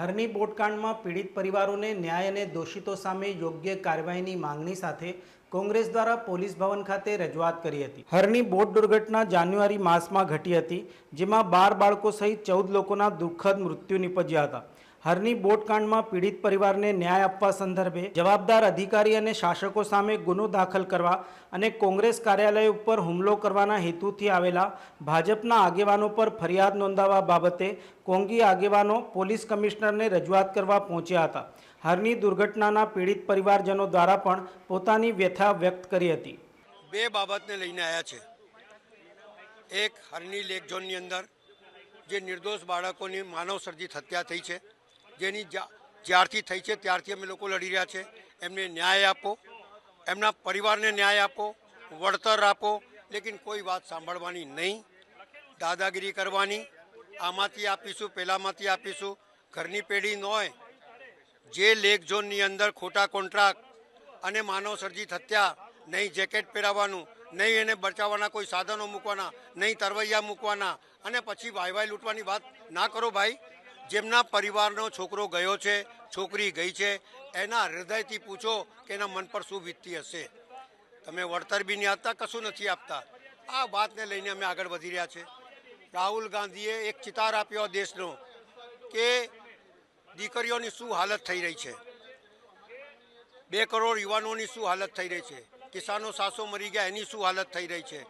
હરની બોટકાંડમાં પીડિત પરિવારોને ન્યાય અને દોષિતો સામે યોગ્ય કાર્યવાહીની માંગણી સાથે કોંગ્રેસ દ્વારા પોલીસ ભવન ખાતે રજૂઆત કરી હતી. હરની બોટ દુર્ઘટના જાન્યુઆરી માસમાં ઘટી હતી, જેમાં બાર બાળકો સહિત ચૌદ લોકોના દુઃખદ મૃત્યુ નિપજ્યા હતા. હરની બોટકાંડમાં પીડિત પરિવારને ન્યાય આપવા સંદર્ભે જવાબદાર અધિકારી અને શાસકો સામે ગુનો દાખલ કરવા અને કોંગ્રેસ કાર્યાલય ઉપર હુમલો કરવાના હેતુથી આવેલા ભાજપના આગેવાનો પર ફરિયાદ નોંધાવવા બાબતે કોંગી આગેવાનો પોલીસ કમિશનરને રજૂઆત કરવા પહોંચ્યા હતા. હરની દુર્ઘટનાના પીડિત પરિવારજનો દ્વારા પણ પોતાની વ્યથા વ્યક્ત કરી હતી. બે બાબતને લઈને આવ્યા છે. એક હરની લેક ઝોનની અંદર જે નિર્દોષ બાળકોની માનવસર્જિત હત્યા થઈ છે. જેની જ્યા- જ્યારથી થઈ છે ત્યારથી અમે લોકો લડી રહ્યા છે. એમને ન્યાય આપો, એમના પરિવારને ન્યાય આપો, વળતર આપો, લેકિન કોઈ વાત સાંભળવાની નહીં. દાદાગીરી કરવાની, આમાંથી આપીશું પહેલાંમાંથી આપીશું. ઘરની પેઢી ન હોય જે લેક ઝોનની અંદર ખોટા કોન્ટ્રાક્ટ અને માનવ સર્જિત હત્યા નહીં જેકેટ પહેરાવવાનું, નહીં એને બચાવવાના કોઈ સાધનો મૂકવાના, નહીં તરવૈયા મૂકવાના, અને પછી વાય વાય લૂંટવાની વાત ના કરો ભાઈ. જેમના પરિવારનો છોકરો ગયો છે, છોકરી ગઈ છે, એના હૃદયથી પૂછો કે એના મન પર શું વીતતી હશે. તમે વળતર બી નહીં આપતા, કશું નથી આપતા. આ વાતને લઈને અમે આગળ વધી રહ્યા છે. રાહુલ ગાંધીએ એક ચિતાર આપ્યો દેશનો કે દીકરીઓની શું હાલત થઈ રહી છે. બે કરોડ યુવાનોની શું હાલત થઈ રહી છે. કિસાનો સાસો મરી ગયા, એની શું હાલત થઈ રહી છે.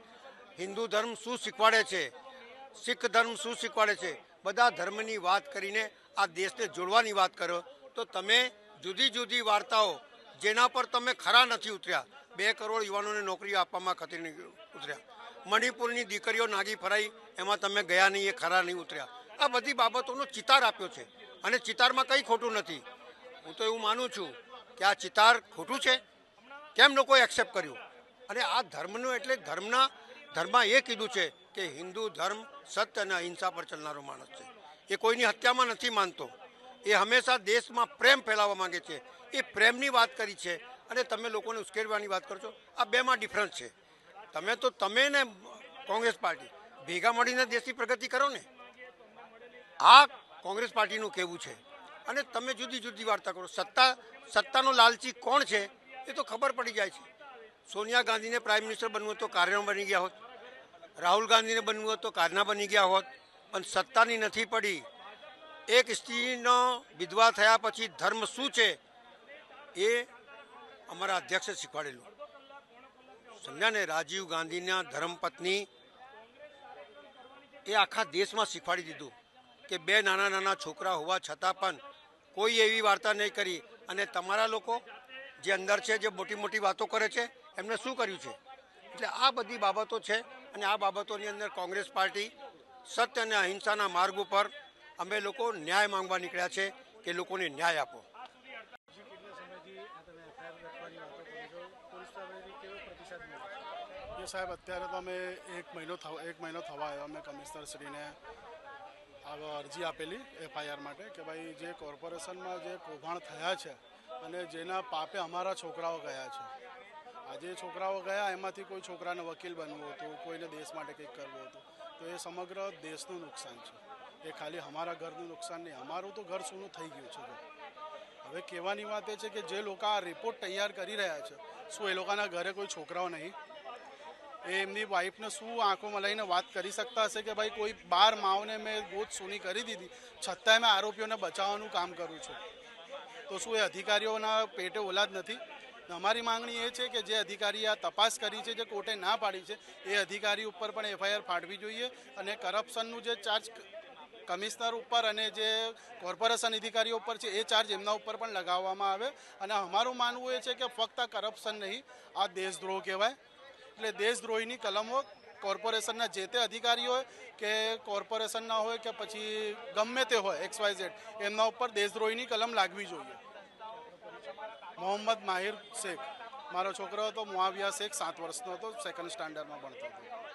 હિન્દુ ધર્મ શું શીખવાડે છે? શીખ ધર્મ શું શીખવાડે છે? બધા ધર્મની વાત કરીને આ દેશને જોડવાની વાત કરો. તો તમે જુદી જુદી વાર્તાઓ જેના પર તમે ખરા નથી ઉતર્યા, બે કરોડ યુવાનોને નોકરીઓ આપવામાં ખતરી ઉતર્યા. મણિપુરની દીકરીઓ નાગી ફરાઈ, એમાં તમે ગયા નહીં, એ ખરા નહીં ઉતર્યા. આ બધી બાબતોનો ચિતાર આપ્યો છે. અને ચિતારમાં કંઈ ખોટું નથી. હું તો એવું માનું છું કે આ ચિતાર ખોટું છે. કેમ લોકોએ એક્સેપ્ટ કર્યું? અને આ ધર્મનું એટલે ધર્મના ધર્મમાં એ કીધું છે કે હિન્દુ ધર્મ સત્ય અને અહિંસા પર ચાલનારો માણસ છે. એ કોઈની હત્યામાં નથી માનતો. એ હંમેશા દેશમાં પ્રેમ ફેલાવવા માંગે છે. એ પ્રેમની વાત કરી છે. અને તમે લોકોને ઉશ્કેરવાની વાત કરો છો. આ બેમાં ડિફરન્સ છે. તમે તો, તમે ને કોંગ્રેસ પાર્ટી, ભેગા મળીને દેશની પ્રગતિ કરો ને. આ કોંગ્રેસ પાર્ટીનું કહેવું છે. અને તમે જુદી જુદી વાર્તા કરો. સત્તા, સત્તાનો લાલચી કોણ છે? એ તો ખબર પડી જાય છે. સોનિયા ગાંધીને પ્રાઇમ મિનિસ્ટર બનવું તો કાર્યમાં બની ગયા હોત. રાહુલ ગાંધીને બનવું હોત તો કારના બની ગયા હોત. પણ સત્તાની નથી પડી. એક સ્ત્રીનો વિધવા થયા પછી ધર્મ શું છે એ અમારા અધ્યક્ષે શીખવાડેલું. સમજ્યા ને? રાજીવ ગાંધીના ધર્મપત્ની એ આખા દેશમાં શીખવાડી દીધું કે બે નાના નાના છોકરા હોવા છતાં પણ કોઈ એવી વાર્તા નહીં કરી. અને તમારા લોકો જે અંદર છે, જે મોટી મોટી વાતો કરે છે એમને શું કર્યું છે? એટલે આ બધી બાબતો છે અને આ બાબતોની અંદર કોંગ્રેસ પાર્ટી સત્ય અને અહિંસાના માર્ગ ઉપર અમે લોકો ન્યાય માંગવા નીકળ્યા છે કે લોકોને ન્યાય આપો. સાહેબ, અત્યારે તો અમે એક મહિનો એક મહિનો થવા આવ્યો. અમે કમિશનરશ્રીને અરજી આપેલી એફઆઈઆર માટે કે ભાઈ જે કોર્પોરેશનમાં જે કૌભાંડ થયા છે અને જેના પાપે અમારા છોકરાઓ ગયા છે. આજે છોકરાઓ ગયા, એમાંથી કોઈ છોકરાને વકીલ બનવું હતું, કોઈને દેશ માટે કંઈક કરવું હતું. તો એ સમગ્ર દેશનું નુકસાન છે. એ ખાલી અમારા ઘરનું નુકસાન નહીં, અમારું તો ઘર સૂનું થઈ ગયું છે. હવે કહેવાની વાત એ છે કે જે લોકો આ રિપોર્ટ તૈયાર કરી રહ્યા છે, શું એ લોકોના ઘરે કોઈ છોકરાઓ નહીં? એ એમની વાઈફને શું આંખો મલાઈને વાત કરી શકતા હશે કે ભાઈ કોઈ બાર માઓને મેં ગોત સૂની કરી દીધી, છતાંય મેં આરોપીઓને બચાવવાનું કામ કરું છું? તો શું એ અધિકારીઓના પેટે ઓલાદ નથી? અમારી માંગણી એ છે કે જે અધિકારી આ તપાસ કરી છે, જે કોર્ટે ના પાડી છે, એ અધિકારી ઉપર પણ એફઆઈઆર ફાટવી જોઈએ અને કરપ્શનનું જે ચાર્જ કમિશનર ઉપર અને જે કોર્પોરેશન અધિકારીઓ ઉપર છે, એ ચાર્જ એમના ઉપર પણ લગાવવામાં આવે. અને અમારું માનવું એ છે કે ફક્ત કરપ્શન નહીં, આ દેશદ્રોહ કહેવાય. એટલે દેશદ્રોહીની કલમો કોર્પોરેશનના જે તે અધિકારી હોય કે કોર્પોરેશનના હોય કે પછી ગમે તે હોય, એક્સ વાય ઝેડ, એમના ઉપર દેશદ્રોહીની કલમ લાગવી જોઈએ. મોહમ્મદ માહિર શેખ. મારો છોકરો હતો, મુઆવિયા શેખ, સાત વર્ષનો હતો સેકન્ડ સ્ટાન્ડર્ડમાં ભણતો હતો.